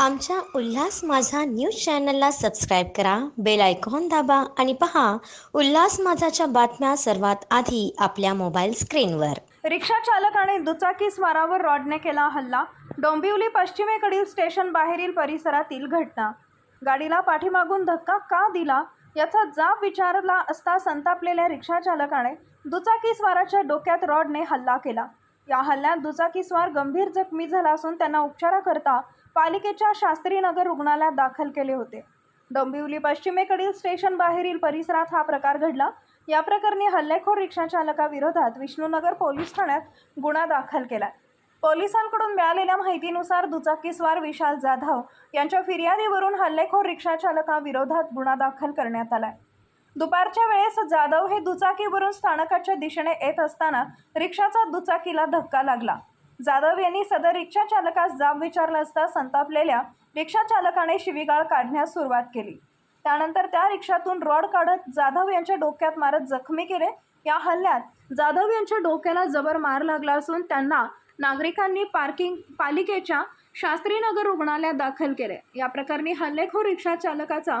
आमच्या उल्हास माझा न्यूज चॅनलला सबस्क्राईब करा बेल आयकॉन दाबा आणि पहा उल्हास माझाच्या बातम्या सर्वात आधी आपल्या मोबाईल स्क्रीनवर. रिक्षा चालक आणि दुचाकी स्वारावर रॉडने केला हल्ला. डोंबिवली पश्चिमेकडील स्टेशन बाहेरील परिसरातील घटना. गाडीला पाठीमागून धक्का का दिला याचा जाब विचारला असता संतापलेल्या रिक्षा चालकाने दुचाकी स्वाराच्या डोक्यात रॉडने हल्ला केला. या हल्ल्यात दुचाकी स्वार गंभीर जखमी झाला असून त्यांना उपचाराकरता पालिकेच्या शास्त्रीनगर रुग्णालयात दाखल केले होते. डोंबिवली पश्चिमेकडील स्टेशन बाहेरील परिसरात हा प्रकार घडला. या प्रकरणी हल्लेखोर रिक्षा चालकाविरोधात विष्णुनगर पोलीस ठाण्यात गुन्हा दाखल केला. पोलिसांकडून मिळालेल्या माहितीनुसार दुचाकीस्वार विशाल जाधव यांच्या फिर्यादीवरून हल्लेखोर रिक्षा चालकाविरोधात गुन्हा दाखल करण्यात आलाय. दुपारच्या वेळेस जाधव हे दुचाकीवरून स्थानकाच्या दिशेने येत असताना रिक्षाचा दुचाकीला धक्का लागला. जाधव यांनी सदर रिक्षा चालकास जाब विचारला असता संतापलेल्या रिक्षा चालकाने शिवीगाळ काढण्यास सुरुवात केली. त्यानंतर त्या रिक्षातून रॉड काढत जाधव यांच्या डोक्यात मारत जखमी केले. या हल्ल्यात जाधव यांच्या डोक्याला जबर मार लागला असून त्यांना नागरिकांनी पार्किंग पालिकेच्या शास्त्रीनगर रुग्णालयात दाखल केले. या प्रकरणी हल्लेखोर रिक्षा चालकाचा